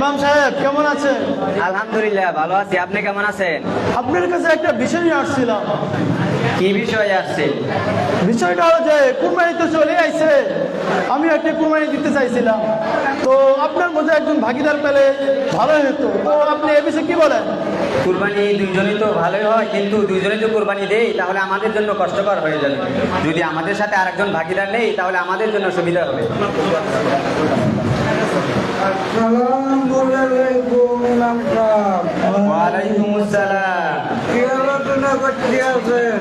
ইমাম সাহেব কেমন আছেন? আলহামদুলিল্লাহ ভালো আছি। আপনি কেমন আছেন? আপনার কাছে একটা বিষয় নিয়ে আসছিলাম। কি বিষয় আসছে বিষয়টা হলো যে কুরবানি তো চলে আইছে। আমি একটা কুরবানি দিতে চাইছিলাম। তো আপনার মধ্যে একজন ভাগিদার পেলে ভালো হতো। তো আপনি এ বিষয়ে কি বলেন? কুরবানি দুইজনই তো ভালোই হয় কিন্তু দুইজনে যদি কুরবানি দেই তাহলে আমাদের জন্য কষ্টকর হয়ে যাবে। যদি আমাদের সাথে আরেকজন ভাগিদার নেই তাহলে আমাদের জন্য সুবিধা হবে। আসসালামুয়ালাইকুম ইমাম সাহেব ওয়ালাইকুম আসসালাম কি আলোচনা করতে আছেন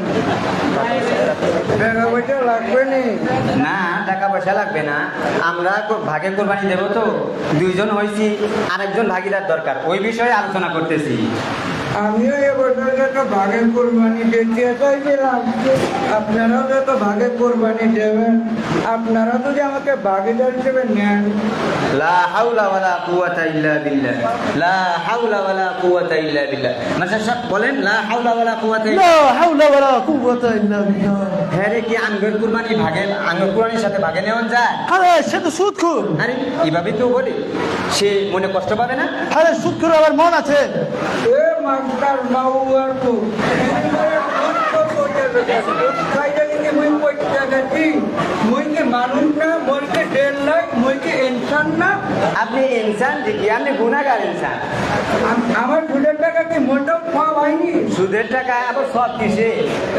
টাকা পয়সা লাগবে না? টাকা পয়সা লাগবে না। আমরা ভাগে কোরবানি দেবো তো। দুইজন হয়েছি আরেকজন ভাগিদার দরকার। ওই বিষয়ে আলোচনা করতেছি। আমিও এবছর একটা ভাগে কোরবানি দিতে চাইছিলাম আপনারাও যত ভাগে কোরবানি দেবেন আপনারা যদি আমাকে ভাগিদার হিসেবে নেন। লা হাওলা ওয়ালা কুওয়াতা ইল্লা বিল্লাহ। লা হাওলা ওয়ালা কুওয়াতা ইল্লা বিল্লাহ। মাস্টার সাহেব বলেন লা হাওলা ওয়ালা কুওয়াতা ইল্লা লা হাওলা ওয়ালা কুওয়াতা ইল্লা বিল্লাহ। হ্যাঁ রে কি আঙ্গুর কুরবানি ভাগে আঙ্গুর কুরবানির সাথে ভাগে নেওয়া যায়? আরে সে তো সুদ খুব আরে এইভাবে তো বলি। সে মনে কষ্ট পাবে না? আরে সুদ খুব আবার মন আছে। এ মাস্টার বাবু আর কো মুই কি মানুষ না মুই কি দেড় লাখ মুই কি ইনসান না আপনি ইনসান ঠিকই আপনি গুণাগার ইনসান। আমার দুধের টাকা কি মোটেও পাওয়া হয়নি সুদের টাকা, আবার সব কিসে?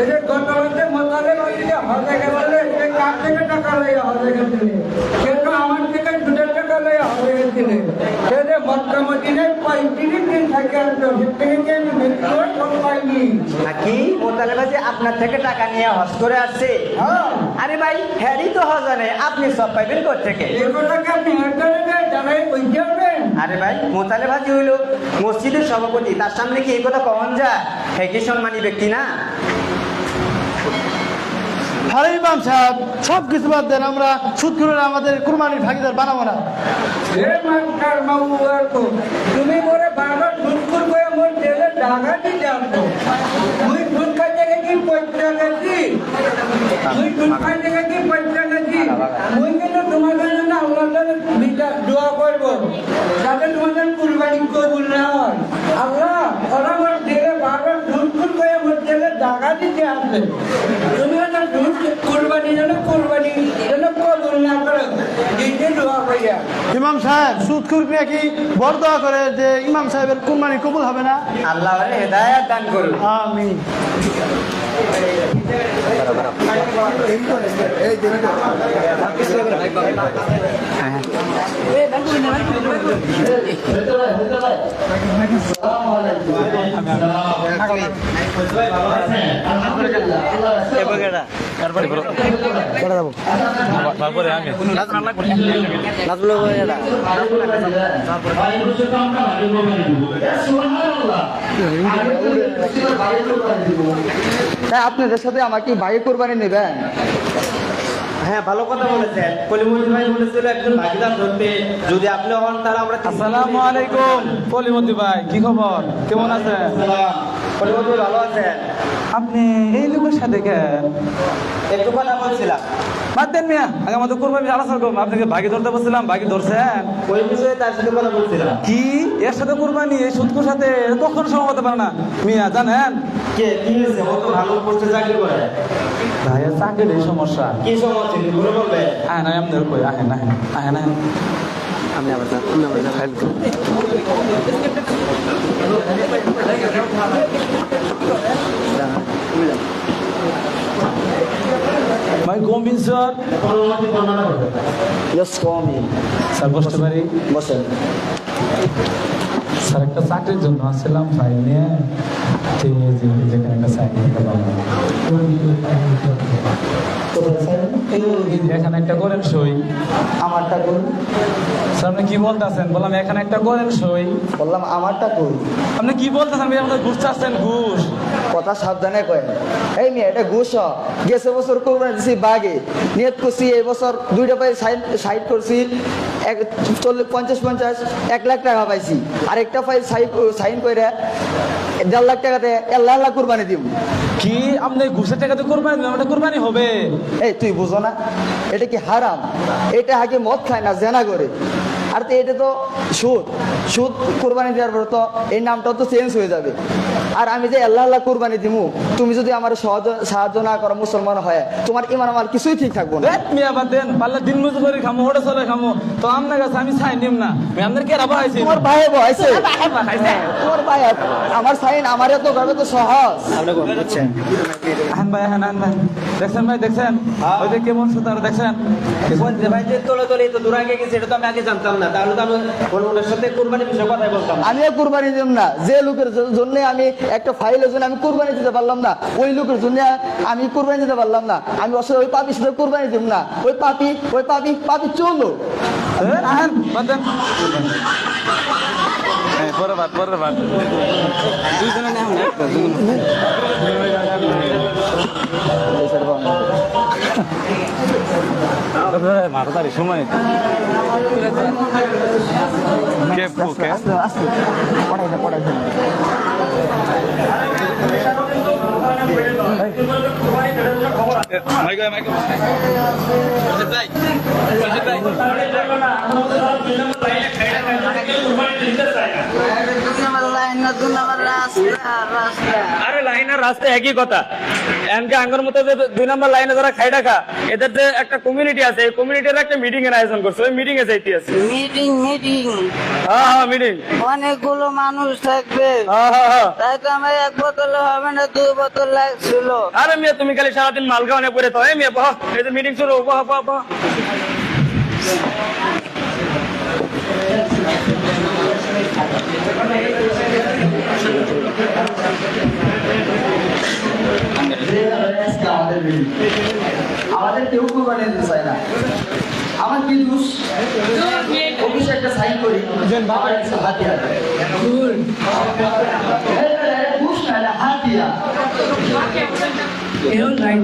এই যে গত মোতালে বাড়িতে হজে গেলে সে কার থেকে টাকা লইয়া হজে গেছিলে সে তো আমার থেকে দুধের টাকা লইয়া হজে গেছিলে সে যে মক্কা মদিনায় পঁয়ত্রিশ আপনার থেকে টাকা নিয়ে হজ করে আসছে। হ্যাঁ। আরে ভাই হ্যারি তো হজ আপনি সব পাইবেন কথাকে আরে ভাই মোতালে ভাজি হইল মসজিদের সভাপতি তার সামনে কি এই কথা কমন যা হে কি সম্মানী ব্যক্তি না? আরে ইমাম সাহেব, সব কিছু বাদ দেন, আমরা সুদ করে আমাদের কুরবানির ভাগিদার বানাবো না। তুমি মোরে বারবার দুষ্কুর করে মোর জেলে ডাকা দিতে আসতো মুই দুধ খাইতে গেছি পয়সা গেছি মুই দুধ খাইতে গেছি পয়সা গেছি মুই কিন্তু তোমাদের জন্য আল্লাহ বিচার দোয়া করব, যাতে তোমাদের কুরবানি কবুল না হয়। আল্লাহ, ওরা মোর জেলে বারবার দুষ্কুর করে মোর জেলে ডাকা দিতে আসবে তুমি ইমাম সাহেব সুদ খুর কি বড় দোয়া করে যে ইমাম সাহেবের কুরবানি কবুল হবে না? আল্লাহ হেদায়াত দান করুন। আমি তাই আপনাদের সাথে আমাকে ভাই কোরবানি নেবেন। হ্যাঁ ভালো কথা বলেছেন। কলিমুদ্দিন ভাই বলেছিল একজন ভাগিদার ধরতে যদি আপনি হন তাহলে আমরা আসসালামু আলাইকুম কলিমতি ভাই কি খবর? কেমন আছেন? কলিমুদ্দিন ভালো আছেন? আপনি এই লোকের সাথে কেন? একটু কথা বলছিলাম বাদ দেন মিয়া আগে আমাদের কোরবানি আলোচনা করব। আপনাকে ভাগি ধরতে বলছিলাম? ভাগি ধরছেন? ওই বিষয়ে তার সাথে কথা বলছিলাম। কি? এর সাথে কোরবানি এই সাথে? কখনো সময় হতে পারে না। মিয়া জানেন? কে? কি হয়েছে? ও তো ভালো পোস্টে চাকরি করে। ভাইয়ের চাকরির এই সমস্যা। কি সমস্যা? কি বলে বলবে? আহেন আহেন আপনাদের কই? আহেন আহেন আহেন আহেন। ভাই come in sir yes come sir বসতে পারি? বসেন। স্যার একটা চাকরির জন্য আসছিলাম ফাইল নিয়ে। ঠিক আছে যেখানে একটা চাকরি একটা পাবো। এই যে এখানে একটা করেন সই। আমারটা কই আপনি কি বলতেছেন? বললাম এখানে একটা করেন সই। বললাম আমারটা কই আপনি কি বলতেছেন আপনি আমাদের ঘুষ চাচ্ছেন ঘুষ। কথা সাবধানে কয়। এই মেয়ে এটা ঘুষ। গেছে বছর কোরবানি দিছি বাগে। নিয়ত করছি এই বছর দুইটা পাই সাইড সাইড করছি। এক চল্লিশ পঞ্চাশ পঞ্চাশ এক লাখ টাকা পাইছি। আরেকটা ফাইল সাইন করে দেড় লাখ টাকাতে এক লাখ লাখ কোরবানি দিব কি? আপনি ঘুষের টাকাতে কোরবানি দিলেন ওটা কোরবানি হবে। এই, তুই বুঝো না, এটা কি হারাম? এটা আগে মদ খায় না, জেনা করে। আর তো এটা তো সুদ। সুদ কোরবানি দেওয়ার পর তো এই নামটাও তো চেঞ্জ হয়ে যাবে। আর আমি যে আল্লাহ আল্লাহ কোরবানি দিমু তুমি যদি আমার সহজ সাহায্য না করো মুসলমান হয় তোমার ইমান আমার কিছুই ঠিক থাকব না। দেন পারলে দিন মজুর করে খামো ওটা চলে খামো। তো আপনার কাছে আমি চাই নিম না। আমি আপনার কে রাবা আইছি তোমার ভাই বয়সে তোমার ভাই আমার সাইন আমার এত গর্বে তো সহজ। আহান ভাই ভাই। দেখছেন ভাই দেখছেন? ওই যে কেমন সুতার দেখছেন? ভাই যে তোলে তোলে তো দূর আগে গেছে এটা তো আমি আগে জানতাম না। তাহলে তো আমি ওনার সাথে কোরবানির বিষয়ে কথাই বলতাম। না। আমিও কোরবানি দিলাম না। যে লোকের জন্য আমি একটা ফাইলের জন্য আমি কোরবানি দিতে পারলাম না ওই লোকের জন্য আমি কোরবানি দিতে পারলাম না। আমি আসলে ওই পাপির সাথে কোরবানি দিব না। ওই পাপি ওই পাপি পাপি চলো। বাদ হ্যাঁ পরে বাদ পরে মারতারি সময় কে কে আস্তে আস্তে পড়াই না পড়াই আরে লাইনের রাস্তা একই কথা। এমকে আঙ্গর মতো যে দুই নম্বর লাইনে যারা খাই টাকা এদের যে একটা কমিউনিটি আছে এই কমিউনিটির একটা মিটিং এর আয়োজন করছে। ওই মিটিং এ যাইতে আছে। মিটিং মিটিং হ্যাঁ হ্যাঁ মিটিং অনেকগুলো মানুষ থাকবে। হ্যাঁ হ্যাঁ হ্যাঁ। তাই তো আমার এক বোতল হবে না দুই বোতল লাগছিল। আরে মেয়ে তুমি খালি সারাদিন মাল খাওয়ানে পড়ে তো এই মেয়ে বহ এই যে মিটিং শুরু বহ বহ বহ। কেউ দিতে চায় না। আমার কি দোষ? অফিসে একটা সাইন করি। বাবার একটা হাতিয়ার না এটা হাতিয়ার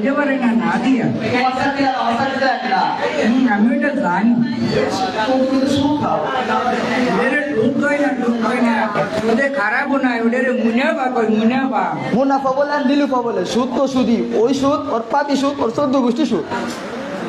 কেউ পারে দিয়া। আমার আমি ওটা জানি। মুনাফা বলে আর নিলুফা বলে। সুদ তো সুদি ওই সুদ ওর পাতি সুদ ওর চোদ্দ গোষ্ঠী সুদ।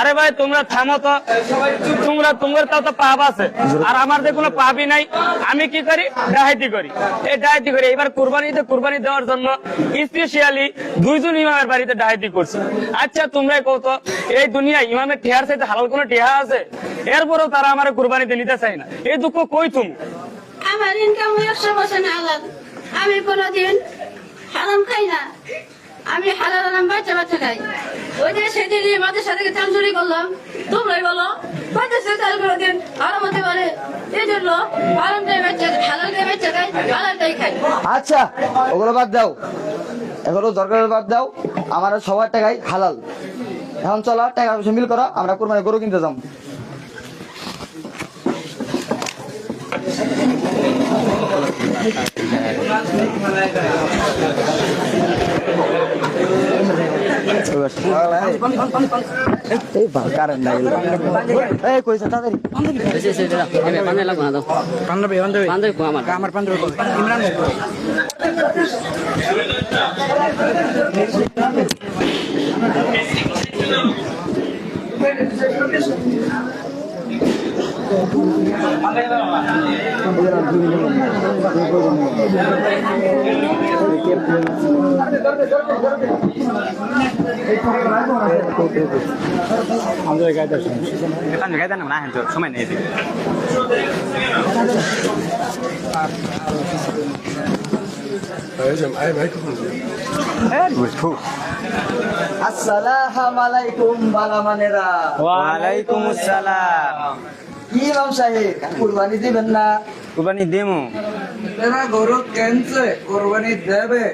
আরে ভাই, তোমরা থামো তো। তোমরা, তোমার তাও তো পাপ আছে। আর আমার যে কোনো পাপই নাই, আমি কি করি? ডাহাইতি করি। এই ডাহাইতি করি। এবার কুরবানিতে কুরবানি দেওয়ার জন্য স্পেশালি দুইজন ইমামের বাড়িতে ডাহাইতি করছি। আচ্ছা তোমরাই কত এই দুনিয়ায় ইমামের ঠেয়ার চাইতে হালাল কোনো ঠেহা আছে? এরপরেও তারা আমার কুরবানিতে নিতে চায় না। এই দুঃখ কই তুমি? আমার ইনকাম একশো না আলাদা আমি কোনোদিন হারাম খাই না। আমি হালাল আলাম বাচ্চা বাচ্চা খাই। ওই যে সাথে করলাম আরাম হতে পারে। এই জন্য খাই আচ্ছা ওগুলো বাদ দাও। এগুলো দরকার বাদ দাও। আমার সবার টাকাই হালাল। এখন চলো, টাকা পয়সা মিল করো, আমরা কোরবানি গরু কিনতে त्यही भल्का ए कोही छ तपाईँले Thank you. যাম এই বা কারেন্ট নাই এই কইছে তাড়াতাড়ি আমি গাইতে না হ্যাঁ সময় নেই আসসালামু আলাইকুম বালা মানেরা ওয়ালাইকুম আসসালাম কি ইমাম সাহেব কুরবানি দিবেন না? কুরবানি দেমু। তারা গরু কিনছে কোরবানি দেবে।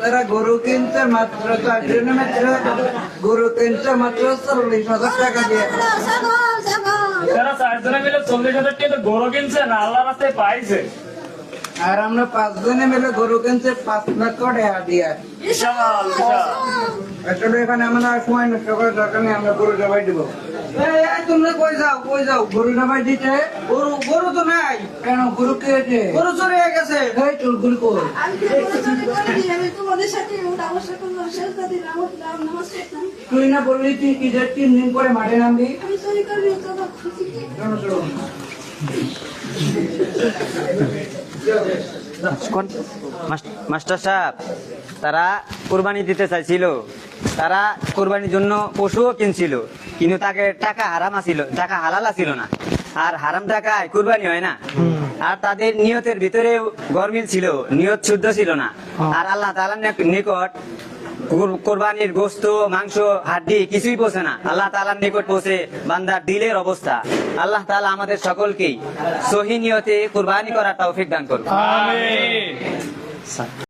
তারা গরু কিনছে মাত্র গরু কিনছে মাত্র চল্লিশ হাজার টাকা দিয়ে। তারা চারজনে মিলে চল্লিশ হাজার টাকা গরু কিনছে না আল্লাহ রাস্তায় পাইছে। আর আমরা পাঁচজনে মিলে গরু কিনছে পাঁচ লক্ষ টাকা দিয়ে। বিশাল বিশাল এখানে আমরা আর সময় নষ্ট করার দরকার নেই আমরা গরু জবাই দিব। এই, এই, তোমরা কই যাও কই যাও? গরু দিতে? গরু গরু তো নাই। কেন? গরু কে গরু চলে গেছে। এই তোর গরু কই তুই না বললি তুই কি যে তিন দিন পরে মাঠে নামবি? আমি চুরি তো খুশি। মাস্টার সাহেব তারা কোরবানি দিতে চাইছিল। তারা কোরবানির জন্য পশুও কিনছিল, কিন্তু তাকে টাকা হারাম ছিল টাকা হালাল ছিল না। আর হারাম টাকায় কোরবানি হয় না। আর তাদের নিয়তের ভিতরে গরমিল ছিল, নিয়ত শুদ্ধ ছিল না। আর আল্লাহ তাআলার নিক- নিকট কোরবানির গোস্ত মাংস, হাড্ডি কিছুই পৌঁছে না। আল্লাহ তালার নিকট পৌঁছে বান্দার দিলের অবস্থা। আল্লাহ তালা আমাদের সকলকেই সহি নিয়তে কোরবানি করার তৌফিক দান আমিন।